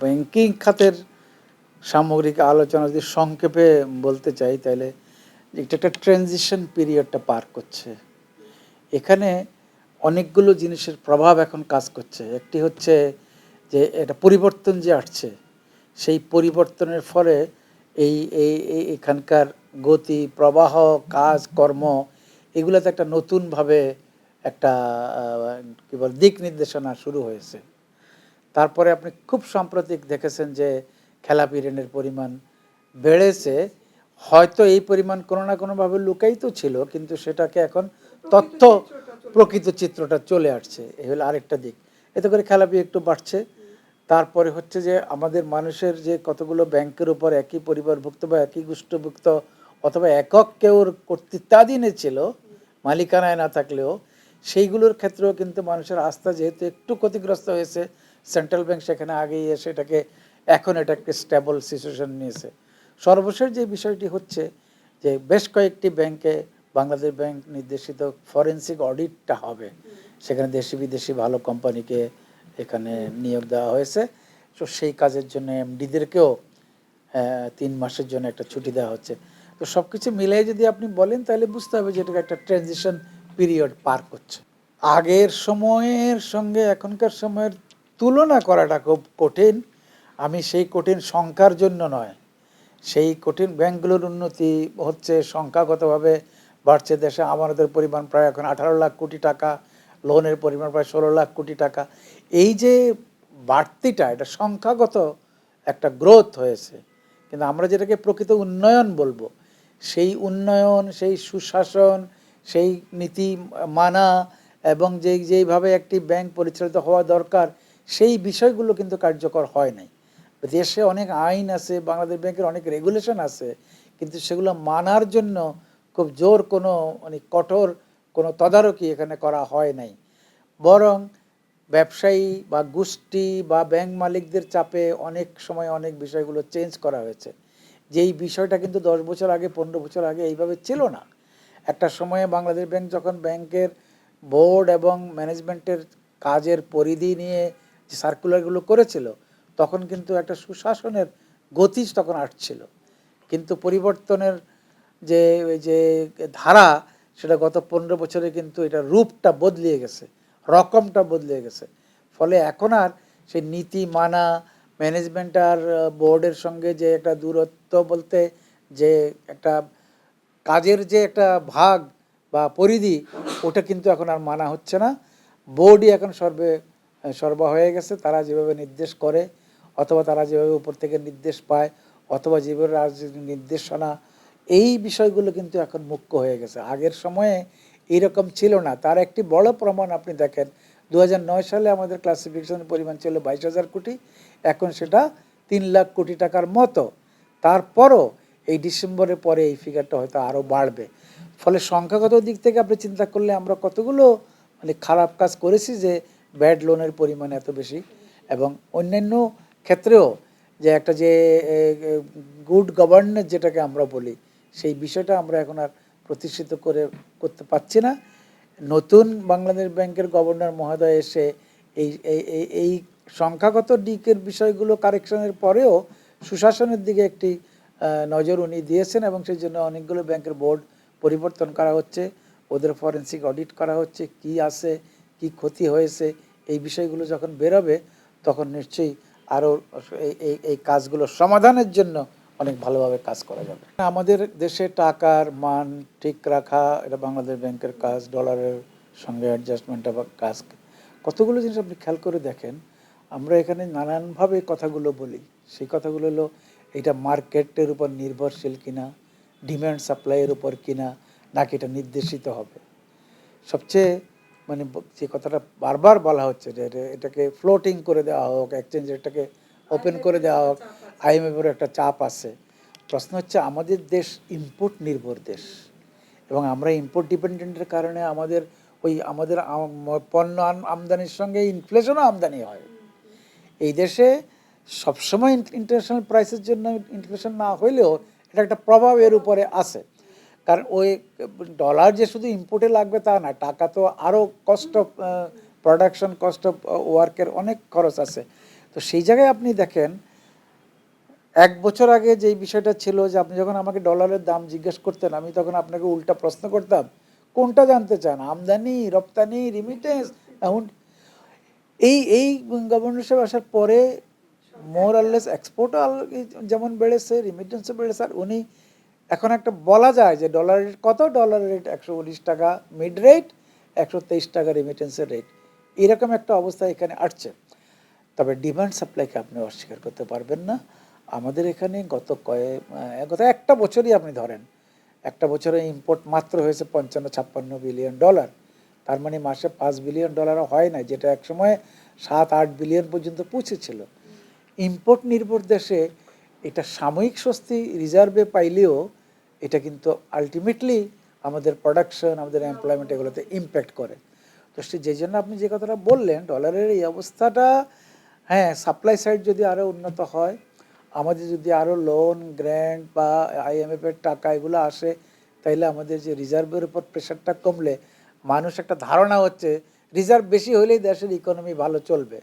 Banking খাতের সামগ্রিক আলোচনা যদি সংক্ষেপে বলতে চাই, তাহলে এটা একটা ট্রানজিশন পিরিয়ডটা পার করছে। এখানে অনেকগুলো জিনিসের প্রভাব এখন কাজ করছে। একটি হচ্ছে যে এটা পরিবর্তন যে আসছে, সেই পরিবর্তনের ফলে এই এই এখানকার গতি, প্রবাহ, কাজ, কর্ম, এগুলোতে একটা নতুনভাবে একটা কী বল, দিক নির্দেশনা শুরু হয়েছে। তারপরে আপনি খুব সাম্প্রতিক দেখেছেন যে খেলাপি ঋণের পরিমাণ বেড়েছে। হয়তো এই পরিমাণ কোনো না কোনোভাবে লুকাই তো ছিল, কিন্তু সেটাকে এখন তথ্য প্রকৃত চিত্রটা চলে আসছে। এই হলো আরেকটা দিক। এতে করে খেলাপি একটু বাড়ছে। তারপরে হচ্ছে যে আমাদের মানুষের যে কতগুলো ব্যাংকের উপর একই পরিবারভুক্ত বা একই গোষ্ঠীভুক্ত অথবা একক কেউর কর্তৃত্বাধীনে ছিল, মালিকানায় না থাকলেও, সেইগুলোর ক্ষেত্রেও কিন্তু মানুষের আস্থা যেহেতু একটু ক্ষতিগ্রস্ত হয়েছে সেন্ট্রাল ব্যাংক সেখানে আগেই এসে এটাকে, এখন এটা একটা স্টেবল সিচুয়েশন নিয়েছে। সর্বশেষ যে বিষয়টি হচ্ছে যে বেশ কয়েকটি ব্যাংকে বাংলাদেশ ব্যাংক নির্দেশিত ফরেন্সিক অডিটটা হবে। সেখানে দেশি বিদেশি ভালো কোম্পানিকে এখানে নিয়োগ দেওয়া হয়েছে। তো সেই কাজের জন্য এমডিদেরকেও তিন মাসের জন্য একটা ছুটি দেওয়া হচ্ছে। তো সব কিছু মিলাই যদি আপনি বলেন, তাহলে বুঝতে হবে যে এটা একটা ট্রানজিশন পিরিয়ড পার করছে। আগের সময়ের সঙ্গে এখনকার সময়ের তুলনা করাটা খুব কঠিন। আমি সেই কঠিন সংখ্যার জন্য নয়। সেই কঠিন ব্যাংকগুলোর উন্নতি হচ্ছে সংখ্যাগতভাবে বাড়ছে দেশে। আমাদের পরিমাণ প্রায় এখন আঠারো লাখ কোটি টাকা, লোনের পরিমাণ প্রায় ষোলো লাখ কোটি টাকা। এই যে বাড়তিটা, এটা সংখ্যাগত একটা গ্রোথ হয়েছে। কিন্তু আমরা যেটাকে প্রকৃত উন্নয়ন বলব, সেই উন্নয়ন, সেই সুশাসন, সেই নীতি মানা এবং যেই, যেইভাবে একটি ব্যাংক পরিচালিত হওয়া দরকার সেই বিষয়গুলো কিন্তু কার্যকর হয় নাই। দেশে অনেক আইন আছে, বাংলাদেশ ব্যাংকের অনেক রেগুলেশন আছে, কিন্তু সেগুলো মানার জন্য খুব জোর কোনো মানে কঠোর কোনো তদারকি এখানে করা হয় নাই। বরং ব্যবসায়ী বা গোষ্ঠী বা ব্যাংক মালিকদের চাপে অনেক সময় অনেক বিষয়গুলো চেঞ্জ করা হয়েছে। যেই বিষয়টা কিন্তু দশ বছর আগে, পনেরো বছর আগে এইভাবে ছিল না। একটা সময়ে বাংলাদেশ ব্যাংক যখন ব্যাংকের বোর্ড এবং ম্যানেজমেন্টের কাজের পরিধি নিয়ে যে সার্কুলারগুলো করেছিল, তখন কিন্তু একটা সুশাসনের গতিজ তখন আসছিল। কিন্তু পরিবর্তনের যে যে ধারা, সেটা গত পনেরো বছরে কিন্তু এটা রূপটা বদলিয়ে গেছে, রকমটা বদলিয়ে গেছে। ফলে এখন আর সেই নীতি মানা ম্যানেজমেন্ট আর বোর্ডের সঙ্গে যে একটা দূরত্ব বলতে যে একটা কাজের যে একটা ভাগ বা পরিধি, ওটা কিন্তু এখন আর মানা হচ্ছে না। বোর্ডই এখন সর্বে সর্বা হয়ে গেছে, তারা যেভাবে নির্দেশ করে, অথবা তারা যেভাবে উপর থেকে নির্দেশ পায়, অথবা যেভাবে রাজনীতি নির্দেশনা, এই বিষয়গুলো কিন্তু এখন মুখ্য হয়ে গেছে। আগের সময়ে এইরকম ছিল না। তার একটি বড় প্রমাণ আপনি দেখেন দু হাজার নয় সালে আমাদের ক্লাসিফিকেশনের পরিমাণ ছিল বাইশ হাজার কোটি, এখন সেটা তিন লাখ কোটি টাকার মতো। তারপরও এই ডিসেম্বরের পরে এই ফিগারটা হয়তো আরও বাড়বে। ফলে সংখ্যাগত দিক থেকে আপনি চিন্তা করলে আমরা কতগুলো মানে খারাপ কাজ করেছি যে ব্যাড লোনের পরিমাণ এত বেশি এবং অন্যান্য ক্ষেত্রেও যে একটা যে গুড গভর্নেন্স যেটাকে আমরা বলি, সেই বিষয়টা আমরা এখন আর প্রতিষ্ঠিত করে, করতে পারছি না। নতুন বাংলাদেশ ব্যাংকের গভর্নর মহোদয় এসে এই এই সংখ্যাগত দিকের বিষয়গুলো কারেকশনের পরেও সুশাসনের দিকে একটি নজর উনি দিয়েছেন এবং সেই জন্য অনেকগুলো ব্যাংকের বোর্ড পরিবর্তন করা হচ্ছে। ওদের ফরেন্সিক অডিট করা হচ্ছে, কি আছে কি ক্ষতি হয়েছে, এই বিষয়গুলো যখন বেরোবে, তখন নিশ্চয়ই আরও এই এই কাজগুলো সমাধানের জন্য অনেক ভালোভাবে কাজ করা যাবে। আমাদের দেশে টাকার মান ঠিক রাখা, এটা বাংলাদেশ ব্যাংকের কাজ, ডলারের সঙ্গে অ্যাডজাস্টমেন্ট বা কাজ, কতগুলো জিনিস আপনি খেয়াল করে দেখেন, আমরা এখানে নানানভাবে কথাগুলো বলি। সেই কথাগুলো হলো, এটা মার্কেটের উপর নির্ভরশীল কিনা ডিম্যান্ড সাপ্লাইয়ের উপর কিনা, নাকি এটা নির্দেশিত হবে? সবচেয়ে মানে যে কথাটা বারবার বলা হচ্ছে যে এটা- এটাকে ফ্লোটিং করে দেওয়া হোক এক্সচেঞ্জ এটাকে ওপেন করে দেওয়া হোক, আইএমএফের একটা চাপ আছে। প্রশ্ন হচ্ছে আমাদের দেশ ইম্পোর্ট নির্ভর দেশ। এবং আমরা ইম্পোর্ট ডিপেন্ডেন্টের কারণে আমাদের ওই আমাদের পণ্য আমদানির সঙ্গে ইনফ্লেশনও আমদানি হয়। এই দেশে সবসময় ইন্টারন্যাশনাল প্রাইসের জন্য ইনফ্লেশন না হইলেও এটা একটা প্রভাব এর উপরে আছে। কারণ ওই ডলার যে শুধু ইম্পোর্টে লাগবে তা না টাকা তো আরও cost of production cost of ওয়ার্কের অনেক খরচ আছে। তো সেই জায়গায় আপনি দেখেন, এক বছর আগে যেই বিষয়টা ছিল যে আপনি যখন আমাকে ডলারের দাম জিজ্ঞেস করতেন, আমি তখন আপনাকে উল্টা প্রশ্ন করতাম, কোনটা জানতে চান? আমদানি, রপ্তানি রিমিটেন্স এখন এই এই গভর্নরশিপ আসার পরে মোর আরলেস এক্সপোর্টও যেমন বেড়েছে রিমিটেন্সও বেড়েছে, আর উনি এখন একটা বলা যায় যে ডলারের কত? ডলারের রেট একশো উনিশ টাকা মিড রেট একশো তেইশ টাকা রেমিটেন্সের রেট এরকম একটা অবস্থা এখানে আসছে। তবে ডিমান্ড সাপ্লাইকে আপনি অস্বীকার করতে পারবেন না। আমাদের এখানে গত কয়েক গত একটা বছরই আপনি ধরেন একটা বছরে ইম্পোর্ট মাত্র হয়েছে পঞ্চান্ন ছাপ্পান্ন বিলিয়ন ডলার তার মানে মাসে পাঁচ বিলিয়ন ডলারও হয় না যেটা একসময় সাত আট বিলিয়ন পর্যন্ত পৌঁছেছিল। ইম্পোর্ট নির্ভর দেশে এটা সাময়িক স্বস্তি রিজার্ভে পাইলেও এটা কিন্তু আলটিমেটলি আমাদের প্রোডাকশন আমাদের এমপ্লয়মেন্ট এগুলোতে ইম্প্যাক্ট করে। তো সে যে জন্য আপনি যে কথাটা বললেন ডলারের এই অবস্থাটা হ্যাঁ সাপ্লাই সাইড যদি আরও উন্নত হয়, আমাদের যদি আরও লোন গ্র্যান্ট বা আইএমএফের টাকা এগুলো আসে, তাইলে আমাদের যে রিজার্ভের উপর প্রেশারটা কমলে মানুষ একটা ধারণা হচ্ছে রিজার্ভ বেশি হলেই দেশের ইকোনমি ভালো চলবে।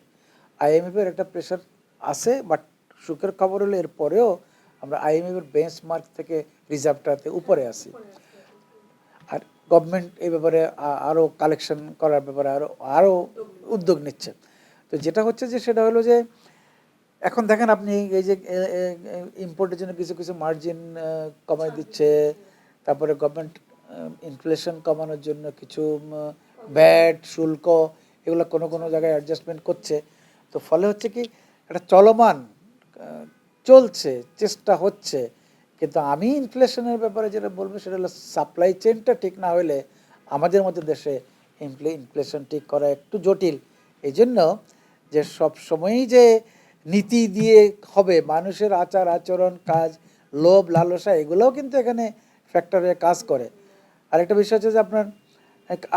আইএমএফের একটা প্রেশার আছে বাট সুখের খবর হলো এর পরেও আমরা আইএমএফের বেঞ্চমার্ক থেকে রিজার্ভটাতে উপরে আছি। আর গভর্নমেন্ট এই ব্যাপারে আরও কালেকশন করার ব্যাপারে আরও আরও উদ্যোগ নিচ্ছে। তো যেটা হচ্ছে যে সেটা হলো যে এখন দেখেন আপনি এই যে ইম্পোর্টের জন্য কিছু কিছু মার্জিন কমাই দিচ্ছে। তারপরে গভর্নমেন্ট ইনফ্লেশন কমানোর জন্য কিছু ব্যাট শুল্ক এগুলো কোনো কোনো জায়গায় অ্যাডজাস্টমেন্ট করছে। তো ফলে হচ্ছে কি একটা চলমান চলছে, চেষ্টা হচ্ছে। কিন্তু আমি ইনফ্লেশনের ব্যাপারে যেটা বলব, সেটা হলো সাপ্লাই চেনটা ঠিক না হলে আমাদের মতো দেশে ইনফ্লেশন ঠিক করা একটু জটিল। এই জন্য যে সব সময়ই যে নীতি দিয়ে হবে, মানুষের আচার, আচরণ, কাজ, লোভ, লালসা, এগুলোও কিন্তু এখানে ফ্যাক্টরে কাজ করে। আরেকটা বিষয় হচ্ছে যে আপনার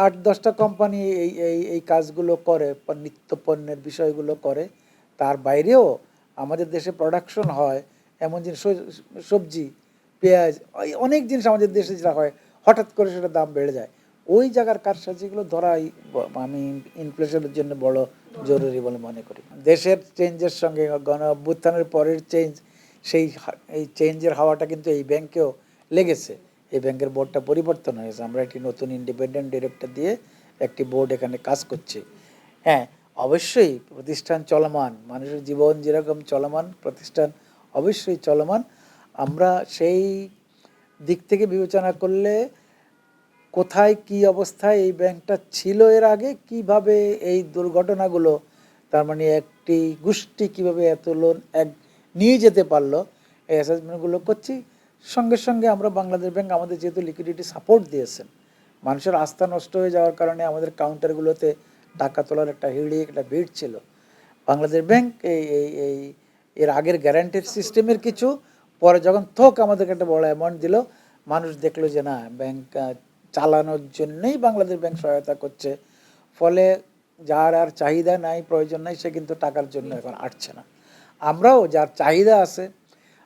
আট, দশটা কোম্পানি এই এই এই কাজগুলো করে, নিত্য পণ্যের বিষয়গুলো করে, তার বাইরেও আমাদের দেশে প্রোডাকশন হয়, এমন জিনিস, সবজি পেঁয়াজ অনেক জিনিস আমাদের দেশে যেটা হয়, হঠাৎ করে সেটা দাম বেড়ে যায়। ওই জায়গার কারসাজিগুলো ধরাই আমি ইনফ্লেশনের জন্য বড় জরুরি বলে মনে করি। দেশের চেঞ্জের সঙ্গে গণ অভ্যুত্থানের পরের চেঞ্জ সেই এই চেঞ্জের হাওয়াটা কিন্তু এই ব্যাংকেও লেগেছে। এই ব্যাংকের বোর্ডটা পরিবর্তন হয়েছে। আমরা একটি নতুন ইন্ডিপেন্ডেন্ট ডিরেক্টর দিয়ে একটি বোর্ড এখানে কাজ করছে। হ্যাঁ অবশ্যই প্রতিষ্ঠান চলমান, মানুষের জীবন যেরকম চলমান, প্রতিষ্ঠান অবশ্যই চলমান। আমরা সেই দিক থেকে বিবেচনা করলে কোথায় কি অবস্থায় এই ব্যাংকটা ছিল এর আগে, কীভাবে এই দুর্ঘটনাগুলো, তার মানে একটি গোষ্ঠী কীভাবে এত লোন এক, নিয়ে যেতে পারল, এই অ্যাসেসমেন্টগুলো করছি। সঙ্গে সঙ্গে আমরা বাংলাদেশ ব্যাংক আমাদের যেহেতু লিকুইডিটি সাপোর্ট দিয়েছেন মানুষের আস্থা নষ্ট হয়ে যাওয়ার কারণে আমাদের কাউন্টারগুলোতে টাকা তোলার একটা হিড়ি একটা ভিড় ছিল। বাংলাদেশ ব্যাংক এই এই এই, এর আগের গ্যারান্টির সিস্টেমের কিছু, পরে যখন থোক আমাদেরকে একটা বড় অ্যামাউন্ট দিল, মানুষ দেখল যে না, ব্যাংক চালানোর জন্যই বাংলাদেশ ব্যাংক সহায়তা করছে। ফলে যার আর চাহিদা নাই, প্রয়োজন নাই, সে কিন্তু টাকার জন্য এখন আটছে না। আমরাও যার চাহিদা আছে,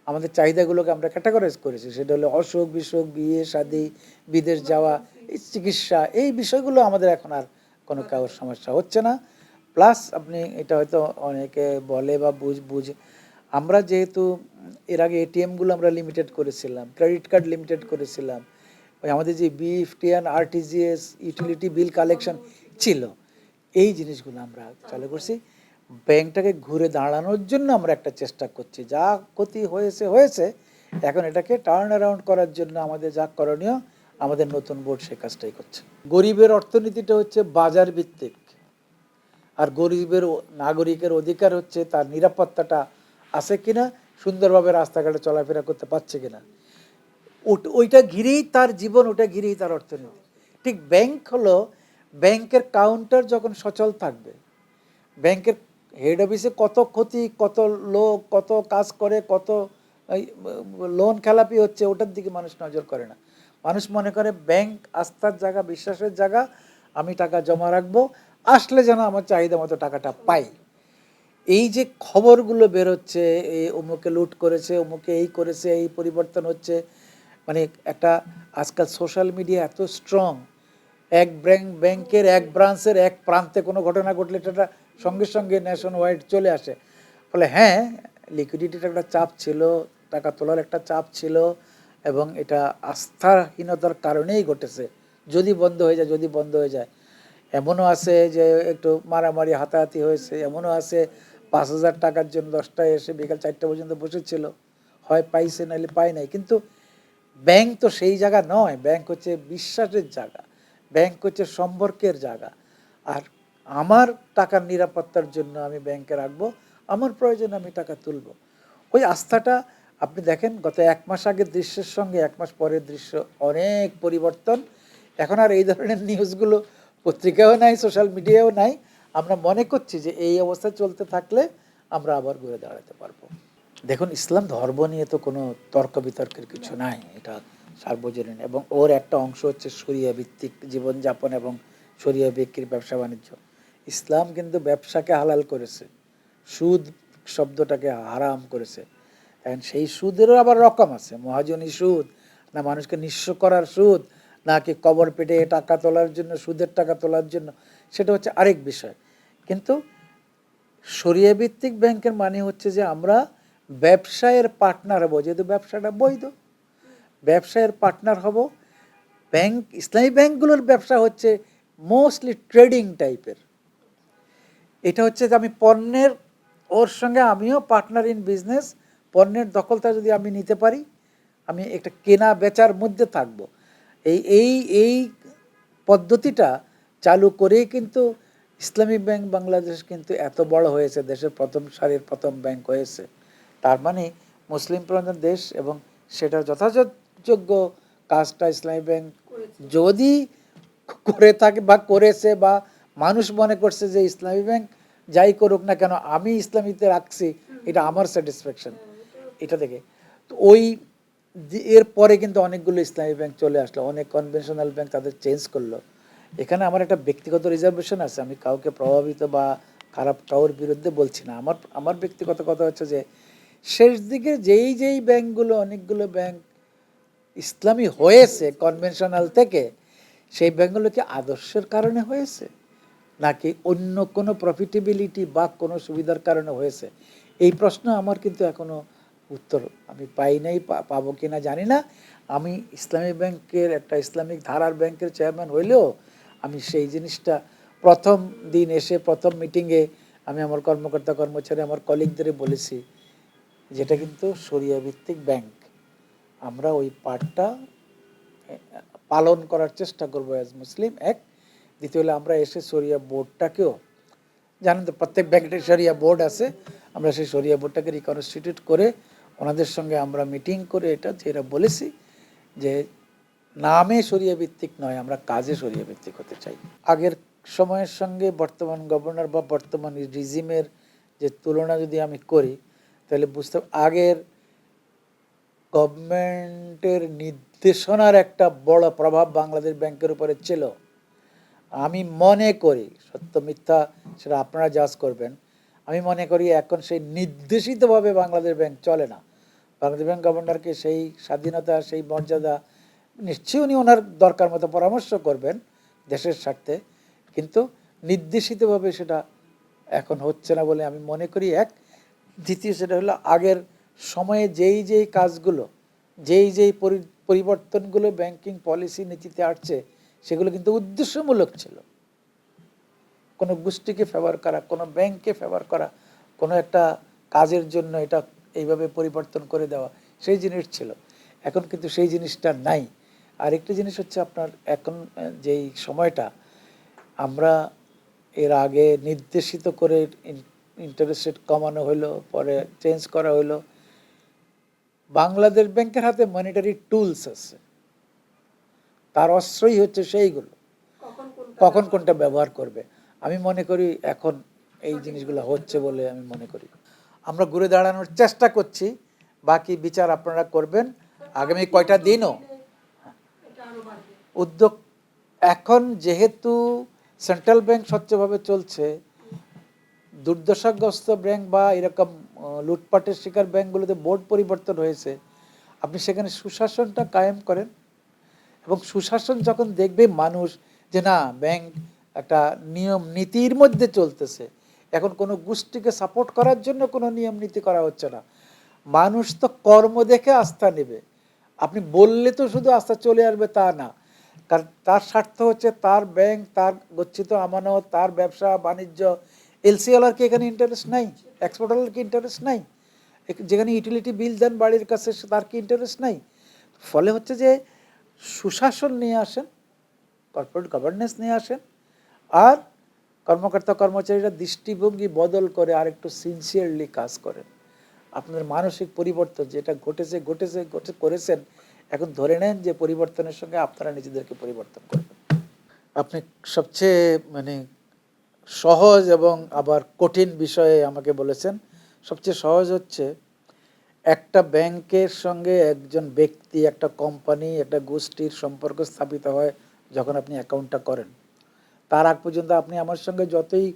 আমাদের চাহিদাগুলোকে আমরা ক্যাটাগরাইজ করেছি। সেটা হলো অসুখ, বিসুখ, বিয়ে, শাদি, বিদেশ যাওয়া, এই চিকিৎসা, এই বিষয়গুলো আমাদের এখন আর কোনো কারোর সমস্যা হচ্ছে না। প্লাস আপনি এটা হয়তো অনেকে বলে বা বুঝ বুঝ। আমরা যেহেতু এর আগে এটিএমগুলো আমরা লিমিটেড করেছিলাম ক্রেডিট কার্ড লিমিটেড করেছিলাম। ওই আমাদের যে BEFTN RTGS utility bill collection ছিল, এই জিনিসগুলো আমরা চালু করছি। ব্যাংকটাকে ঘুরে দাঁড়ানোর জন্য আমরা একটা চেষ্টা করছি। যা ক্ষতি হয়েছে হয়েছে। এখন এটাকে টার্ন অ্যারাউন্ড করার জন্য আমাদের যা করণীয় আমাদের নতুন বোর্ড সেই কাজটাই করছে। গরিবের অর্থনীতিটা হচ্ছে বাজার ভিত্তিক আর গরিবের নাগরিকের অধিকার হচ্ছে তার নিরাপত্তাটা আছে কিনা, সুন্দরভাবে রাস্তাঘাটে চলাফেরা করতে পারছে কিনা। ওইটা ঘিরেই তার জীবন ওটা ঘিরেই তার অর্থনীতি। ঠিক ব্যাংক হলো, ব্যাংকের কাউন্টার যখন সচল থাকবে, ব্যাংকের হেড অফিসে কত ক্ষতি, কত লোক, কত কাজ করে, কত লোন খেলাপি হচ্ছে, ওটার দিকে মানুষ নজর করে না। মানুষ মনে করে, ব্যাংক আস্থার জায়গা, বিশ্বাসের জায়গা, আমি টাকা জমা রাখব, আসলে যেন আমার চাহিদা মতো টাকাটা পাই। এই যে খবরগুলো বেরোচ্ছে, এই অমুকে লুট করেছে, অমুকে এই করেছে, এই পরিবর্তন হচ্ছে মানে একটা আজকাল সোশ্যাল মিডিয়া এত স্ট্রং, এক ব্যাংক ব্যাংকের এক ব্রাঞ্চের এক প্রান্তে কোনো ঘটনা ঘটলে সেটা সঙ্গে সঙ্গে ন্যাশন ওয়াইড চলে আসে। ফলে হ্যাঁ লিকুইডিটির একটা চাপ ছিল, টাকা তোলার একটা চাপ ছিল এবং এটা আস্থাহীনতার কারণেই ঘটেছে। যদি বন্ধ হয়ে যায়, যদি বন্ধ হয়ে যায়। এমনও আছে যে একটু মারামারি, হাতাহাতি হয়েছে। এমনও আছে পাঁচ হাজার টাকার জন্য দশটায় এসে বিকাল চারটা পর্যন্ত বসেছিল। হয় পাইছে, নাহলে পায় নাই। কিন্তু ব্যাংক তো সেই জায়গা নয়। ব্যাংক হচ্ছে বিশ্বাসের জায়গা। ব্যাংক হচ্ছে সম্পর্কের জায়গা। আর আমার টাকার নিরাপত্তার জন্য আমি ব্যাংকে রাখব। আমার প্রয়োজনে আমি টাকা তুলব। ওই আস্থাটা আপনি দেখেন গত এক মাস আগের দৃশ্যের সঙ্গে এক মাস পরের দৃশ্য অনেক পরিবর্তন। এখন আর এই ধরনের নিউজগুলো পত্রিকাও নাই সোশ্যাল মিডিয়াও নাই। আমরা মনে করছি যে এই অবস্থা চলতে থাকলে আমরা আবার ঘুরে দাঁড়াতে পারব। দেখুন ইসলাম ধর্ম নিয়ে তো কোনো তর্ক বিতর্কের কিছু নাই এটা সার্বজনীন। এবং ওর একটা অংশ হচ্ছে সরিয়া ভিত্তিক জীবনযাপন এবং সরিয়া বিক্রির ব্যবসা বাণিজ্য। ইসলাম কিন্তু ব্যবসাকে হালাল করেছে। সুদ শব্দটাকে হারাম করেছে। এখন সেই সুদেরও আবার রকম আছে। মহাজনী সুদ, না মানুষকে নিঃস্ব করার সুদ নাকি কবর পেটে টাকা তোলার জন্য, সুদের টাকা তোলার জন্য, সেটা হচ্ছে আরেক বিষয়। কিন্তু সরিয়া ভিত্তিক ব্যাংকের মানে হচ্ছে যে আমরা ব্যবসায়ের পার্টনার হব, যেহেতু ব্যবসাটা বৈধ। ব্যবসায়ের পার্টনার হব, ব্যাংক, ইসলামী ব্যাংকগুলোর ব্যবসা হচ্ছে মোস্টলি ট্রেডিং টাইপের। এটা হচ্ছে যে আমি পণ্যের, ওর সঙ্গে আমিও পার্টনার ইন বিজনেস পণ্যের দখলটা যদি আমি নিতে পারি আমি একটা কেনা বেচার মধ্যে থাকব। এই এই এই পদ্ধতিটা চালু করেই কিন্তু ইসলামী ব্যাংক বাংলাদেশ কিন্তু এত বড় হয়েছে দেশের প্রথম সারির প্রথম ব্যাংক হয়েছে। তার মানে মুসলিম প্রধান দেশ এবং সেটা যথাযথযোগ্য কাজটা ইসলামী ব্যাংক যদি করে থাকে বা করেছে বা মানুষ মনে করছে যে ইসলামী ব্যাংক যাই করুক না কেন আমি ইসলামীতে রাখছি এটা আমার স্যাটিসফ্যাকশন এটা থেকে তো ওই এর পরে কিন্তু অনেকগুলো ইসলামী ব্যাংক চলে আসলো, অনেক কনভেনশনাল ব্যাংক তাদের চেঞ্জ করল। এখানে আমার একটা ব্যক্তিগত রিজার্ভেশন আছে, আমি কাউকে প্রভাবিত বা খারাপ কাউর বিরুদ্ধে বলছি না। আমার আমার ব্যক্তিগত কথা হচ্ছে যে, শেষ দিকে যেই যেই ব্যাংকগুলো অনেকগুলো ব্যাংক ইসলামী হয়েছে কনভেনশনাল থেকে, সেই ব্যাংকগুলো কি আদর্শের কারণে হয়েছে? নাকি অন্য কোনো প্রফিটেবিলিটি বা কোনো সুবিধার কারণে হয়েছে? এই প্রশ্ন আমার কিন্তু এখনও উত্তর আমি পাই নাই পাবো কি না জানি না। আমি ইসলামী ব্যাংকের একটা ইসলামিক ধারার ব্যাংকের চেয়ারম্যান হইলেও আমি সেই জিনিসটা প্রথম দিন এসে প্রথম মিটিংয়ে আমি আমার কর্মকর্তা, কর্মচারী, আমার কলিগদের বলেছি যেটা কিন্তু সরিয়া ভিত্তিক ব্যাংক। আমরা ওই পার্টটা পালন করার চেষ্টা করব অ্যাজ মুসলিম, এক। দ্বিতীয় হলো আমরা এসে সরিয়া বোর্ডটাকেও, জানেন তো প্রত্যেক ব্যাংকের সরিয়া বোর্ড আছে, আমরা সেই সরিয়া বোর্ডটাকে রিকনস্টিটিউট করে ওনাদের সঙ্গে আমরা মিটিং করে এটা যেটা বলেছি যে নামে সরিয়া ভিত্তিক নয়, আমরা কাজে সরিয়া ভিত্তিক হতে চাই। আগের সময়ের সঙ্গে বর্তমান গভর্নর বা বর্তমান রিজিমের যে তুলনা যদি আমি করি, তাহলে বুঝতে আগের গভর্নমেন্টের নির্দেশনার একটা বড় প্রভাব বাংলাদেশ ব্যাংকের উপরে ছিল। আমি মনে করি, সত্য মিথ্যা সেটা আপনারা জাজ করবেন, আমি মনে করি এখন সেই নির্দেশিতভাবে বাংলাদেশ ব্যাংক চলে না। বাংলাদেশ ব্যাংক গভর্নরকে সেই স্বাধীনতা, সেই মর্যাদা নিশ্চয়ই উনি ওনার দরকার মতো পরামর্শ করবেন দেশের স্বার্থে। কিন্তু নির্দেশিতভাবে সেটা এখন হচ্ছে না বলে আমি মনে করি এক। দ্বিতীয় সেটা হলো আগের সময়ে যেই যেই কাজগুলো, যেই যেই পরি- পরিবর্তনগুলো ব্যাংকিং পলিসি নীতিতে আসছে, সেগুলো কিন্তু উদ্দেশ্যমূলক ছিল। কোনো গোষ্ঠীকে ফেভার করা, কোনো ব্যাংককে ফেভার করা, কোনো একটা কাজের জন্য এটা এইভাবে পরিবর্তন করে দেওয়া সেই জিনিস ছিল। এখন কিন্তু সেই জিনিসটা নাই। আরেকটা জিনিস হচ্ছে আপনার এখন যেই সময়টা আমরা এর আগে নির্দেশিত করে ইন্টারেস্ট রেট কমানো হলো পরে চেঞ্জ করা হলো বাংলাদেশ ব্যাংকের হাতে মনিটারি টুলস আছে। তার অস্ত্রই হচ্ছে সেইগুলো। কখন কোনটা ব্যবহার করবে? আমি মনে করি এখন এই জিনিসগুলো হচ্ছে বলে আমি মনে করি। আমরা ঘুরে দাঁড়ানোর চেষ্টা করছি। বাকি বিচার আপনারা করবেন। আগামী কয়টা দিনও? উদ্যোগ এখন যেহেতু সেন্ট্রাল ব্যাংক স্বচ্ছভাবে চলছে, দুর্দশাগ্রস্ত ব্যাংক বা এরকম লুটপাটের শিকার ব্যাংকগুলোতে বোর্ড পরিবর্তন হয়েছে। আপনি সেখানে সুশাসনটা কায়েম করেন এবং সুশাসন যখন দেখবে মানুষ যে না ব্যাংক একটা নিয়ম নীতির মধ্যে চলতেছে এখন কোনো গোষ্ঠীকে সাপোর্ট করার জন্য কোনো নিয়ম নীতি করা হচ্ছে না। মানুষ তো কর্ম দেখে আস্থা নেবে। আপনি বললে তো শুধু আস্থা চলে আসবে তা না। কারণ তার স্বার্থ হচ্ছে তার ব্যাংক তার গচ্ছিত আমানত, তার ব্যবসা, বাণিজ্য। এলসিওয়ালার কি এখানে ইন্টারেস্ট নাই এক্সপোর্টারের কি ইন্টারেস্ট নাই। যেখানে ইউটিলিটি বিল দেন বাড়ির কাছে তার কি ইন্টারেস্ট নাই? ফলে হচ্ছে যে সুশাসন নিয়ে আসেন কর্পোরেট গভর্নেন্স নিয়ে আসেন। আর কর্মকর্তা কর্মচারীরা দৃষ্টিভঙ্গি বদল করে আর একটু সিনসিয়ারলি কাজ করেন। আপনাদের মানসিক পরিবর্তন যেটা ঘটেছে ঘটেছে, ঘটে, করেছেন, এখন ধরে নেন যে পরিবর্তনের সঙ্গে আপনারা নিজেদেরকে পরিবর্তন করবেন। আপনি সবচেয়ে মানে সহজ এবং আবার কঠিন বিষয়ে আমাকে বলেছেন, সবচেয়ে সহজ হচ্ছে একটা ব্যাংকের সঙ্গে একজন ব্যক্তি, একটা কোম্পানি, একটা গোষ্ঠীর সম্পর্ক স্থাপিত হয় যখন আপনি অ্যাকাউন্টটা করেন। তার আগ পর্যন্ত আপনি আমার সঙ্গে যতই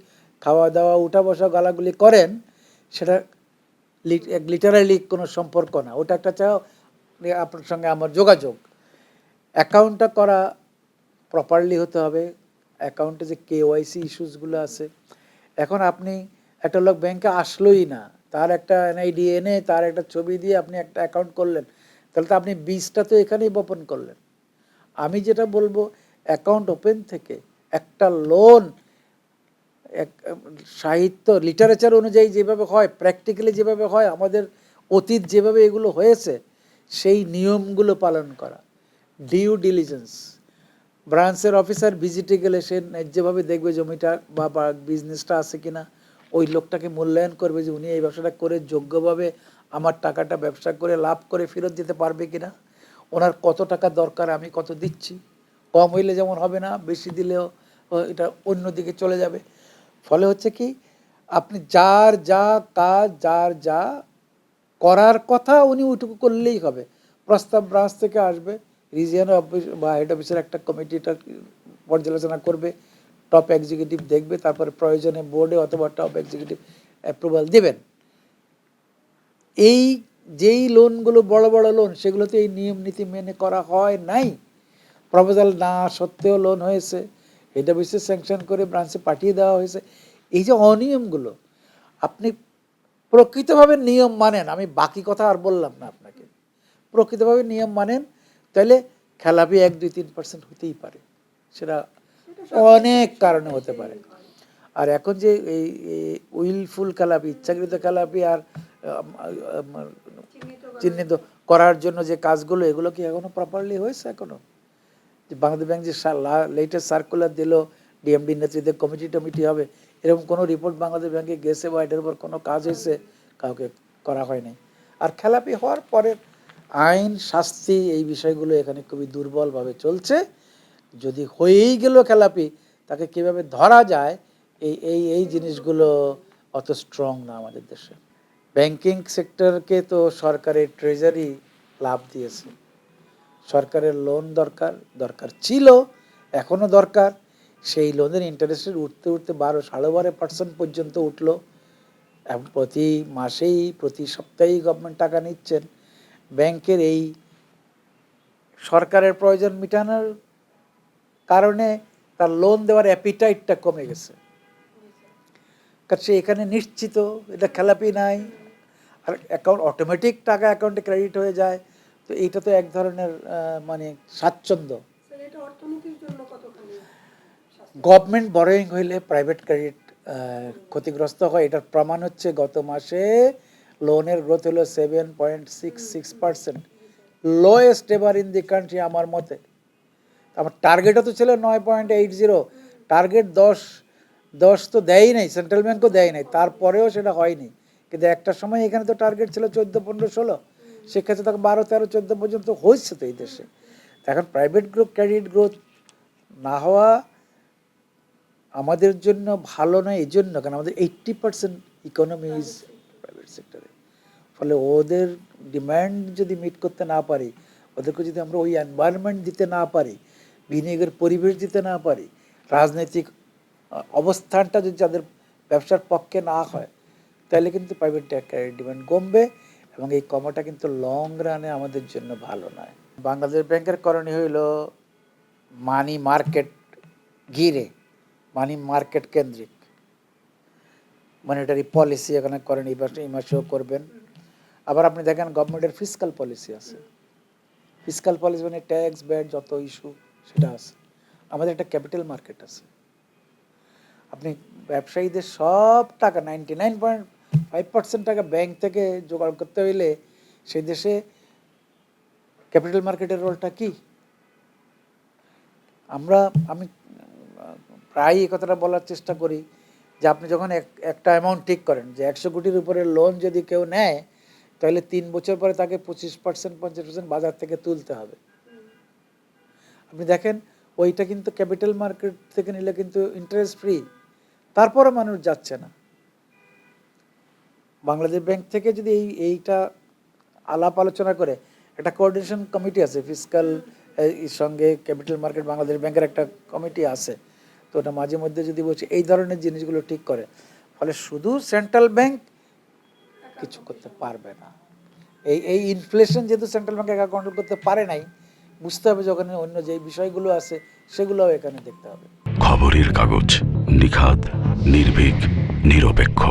খাওয়া দাওয়া উঠা বসা গালাগুলি করেন, সেটা লিটারালি কোনো সম্পর্ক না। ওটা একটা চাও আপনার সঙ্গে আমার যোগাযোগ। অ্যাকাউন্টটা করা প্রপারলি হতে হবে। অ্যাকাউন্টে যে কেওয়াইসি ইস্যুসগুলো আছে। এখন আপনি একটা লোক ব্যাংকে আসলোই না। তার একটা এনআইডি এনে, তার একটা ছবি দিয়ে আপনি একটা অ্যাকাউন্ট করলেন। তাহলে তো আপনি বীজটা তো এখানেই বপন করলেন। আমি যেটা বলব অ্যাকাউন্ট ওপেন থেকে একটা লোন এক, সাহিত্য লিটারেচার অনুযায়ী যেভাবে হয় প্র্যাকটিক্যালি যেভাবে হয়, আমাদের অতীত যেভাবে এগুলো হয়েছে, সেই নিয়মগুলো পালন করা। ডিউ ডিলিজেন্স ব্রাঞ্চের অফিসার ভিজিটে গেলে সে ন্যায্যভাবে দেখবে জমিটা বা বিজনেসটা আছে কি না ওই লোকটাকে মূল্যায়ন করবে যে উনি এই ব্যবসাটা করে যোগ্যভাবে আমার টাকাটা ব্যবসা করে লাভ করে ফেরত দিতে পারবে কিনা। ওনার কত টাকা দরকার, আমি কত দিচ্ছি? কম হইলে যেমন হবে না, বেশি দিলেও এটা অন্যদিকে চলে যাবে। ফলে হচ্ছে কি, আপনি যার যা কাজ যার যা করার কথা উনি ওইটুকু করলেই হবে। প্রস্তাব ব্রাঞ্চ থেকে আসবে, রিজিয়ন অফিস বা হেড অফিসের একটা কমিটিটা পর্যালোচনা করবে টপ এক্সিকিউটিভ দেখবে, তারপরে প্রয়োজনে বোর্ডে অথবা টপ এক্সিকিউটিভ অ্যাপ্রুভাল দেবেন। এই যেই লোনগুলো বড় বড় লোন সেগুলোতে এই নিয়ম নীতি মেনে করা হয় নাই। প্রপোজাল না সত্ত্বেও লোন হয়েছে। হেড অফিসে স্যাংশন করে ব্রাঞ্চে পাঠিয়ে দেওয়া হয়েছে। এই যে অনিয়মগুলো আপনি প্রকৃতভাবে নিয়ম মানেন আমি বাকি কথা আর বললাম না আপনাকে। প্রকৃতভাবে নিয়ম মানেন তাহলে খেলাপি এক দুই তিন পার্সেন্ট হতেই পারে। সেটা অনেক কারণে হতে পারে। আর এখন যে এই উইলফুল খেলাপি ইচ্ছাকৃত খেলাপি আর চিহ্নিত করার জন্য যে কাজগুলো এগুলো কি এখনও প্রপারলি হয়েছে এখনও? যে বাংলাদেশ ব্যাংক যে লেটেস্ট সার্কুলার দিল ডিএমডি নেতৃত্বে কমিটি টমিটি হবে, এরকম কোনো রিপোর্ট বাংলাদেশ ব্যাংকে গেছে বা এটার উপর কোনো কাজ হয়েছে, কাউকে করা হয়নি আর খেলাপি হওয়ার পরে আইন, শাস্তি এই বিষয়গুলো এখানে খুবই দুর্বলভাবে চলছে। যদি হয়েই গেল খেলাপি, তাকে কীভাবে ধরা যায়, এই এই এই জিনিসগুলো অত স্ট্রং না আমাদের দেশে। ব্যাংকিং সেক্টরকে তো সরকারের ট্রেজারি লাভ দিয়েছে। সরকারের লোন দরকার দরকার ছিল এখনও দরকার। সেই লোনের ইন্টারেস্ট উঠতে উঠতে বারো সাড়ে বারো পার্সেন্ট পর্যন্ত উঠল। প্রতি মাসেই, প্রতি সপ্তাহেই গভর্নমেন্ট টাকা নিচ্ছেন। ব্যাংকের এই সরকারের প্রয়োজন মেটানোর কারণে তার লোন দেওয়ার অ্যাপিটাইটটা কমে গেছে। কারণ সে এখানে নিশ্চিত, এটা খেলাপি নাই। আর অ্যাকাউন্ট অটোমেটিক টাকা অ্যাকাউন্টে ক্রেডিট হয়ে যায়। তো এইটা তো এক ধরনের মানে স্বাচ্ছন্দ্য। গভর্নমেন্ট বরোয়িং হইলে প্রাইভেট ক্রেডিট ক্ষতিগ্রস্ত হয়। এটার প্রমাণ হচ্ছে গত মাসে লোনের গ্রোথ হলো seven point six six percent lowest ever in the country আমার মতে। আমার টার্গেটও তো ছিল নয় পয়েন্ট এইট জিরো টার্গেট দশ দশ তো দেয়ই নাই সেন্ট্রাল ব্যাঙ্কও দেয় নাই। তারপরেও সেটা হয়নি। কিন্তু একটা সময় এখানে তো টার্গেট ছিল চোদ্দ পনেরো ষোলো। সেক্ষেত্রে তখন বারো, তেরো, চোদ্দ পর্যন্ত হয়েছে তো এই দেশে। এখন প্রাইভেট গ্রোথ ক্রেডিট গ্রোথ না হওয়া আমাদের জন্য ভালো নয়, এই জন্য কারণ আমাদের eighty percent economy is private সেক্টরে ফলে ওদের ডিমান্ড যদি মিট করতে না পারি, ওদেরকে যদি আমরা ওই এনভায়রনমেন্ট দিতে না পারি, বিনিয়োগের পরিবেশ দিতে না পারি, রাজনৈতিক অবস্থানটা যদি যাদের ব্যবসার পক্ষে না হয়, তাহলে কিন্তু প্রাইভেট ক্রেডিট ডিমান্ড কমবে। এবং এই কমাটা কিন্তু লং রানে আমাদের জন্য ভালো নয়। বাংলাদেশ ব্যাংকের করণীয় হইল মানি মার্কেট ঘিরে মানি মার্কেট কেন্দ্রিক। মনিটারি পলিসি এখানে করেন এই মাসে এই মাসেও করবেন। আবার আপনি দেখেন গভর্নমেন্টের ফিসকাল পলিসি আছে। ফিসকাল পলিসি মানে ট্যাক্স ব্যাট যত ইস্যু সেটা আছে। আমাদের একটা ক্যাপিটাল মার্কেট আছে। আপনি ব্যবসায়ীদের সব টাকা ninety nine point five percent টাকা ব্যাংক থেকে জোগাড় করতে হইলে সেই দেশে ক্যাপিটাল মার্কেটের রোলটা কি? আমরা, আমি এই কথাটা বলার চেষ্টা করি যে আপনি যখন এক- একটা অ্যামাউন্ট ঠিক করেন, যে একশো কোটির উপরে লোন যদি কেউ নেয়, তাহলে তিন বছর পরে তাকে পঁচিশ পার্সেন্ট পঞ্চাশ পার্সেন্ট বাজার থেকে তুলতে হবে। আপনি দেখেন, ওইটা কিন্তু ক্যাপিটাল মার্কেট থেকে নিলে কিন্তু ইন্টারেস্ট ফ্রি তারপরে মানুষ যাচ্ছে না। বাংলাদেশ ব্যাংক থেকে যদি এই, এইটা আলাপ আলোচনা করে, একটা কোঅর্ডিনেশন কমিটি আছে ফিসকাল সঙ্গে ক্যাপিটাল মার্কেট বাংলাদেশ ব্যাংকের একটা কমিটি আছে। তো ওটা মাঝে মধ্যে যদি বলছে এই ধরনের জিনিসগুলো ঠিক করে, ফলে শুধু সেন্ট্রাল ব্যাংক কিছু করতে পারবে না। এই এই ইনফ্লেশন যেহেতু সেন্ট্রাল ব্যাংক একা কন্ট্রোল করতে পারে নাই, বুঝতে হবে যখন অন্য যে বিষয়গুলো আছে, সেগুলোও এখানে দেখতে হবে। খবরের কাগজ নিখাদ, নির্ভীক, নিরপেক্ষ।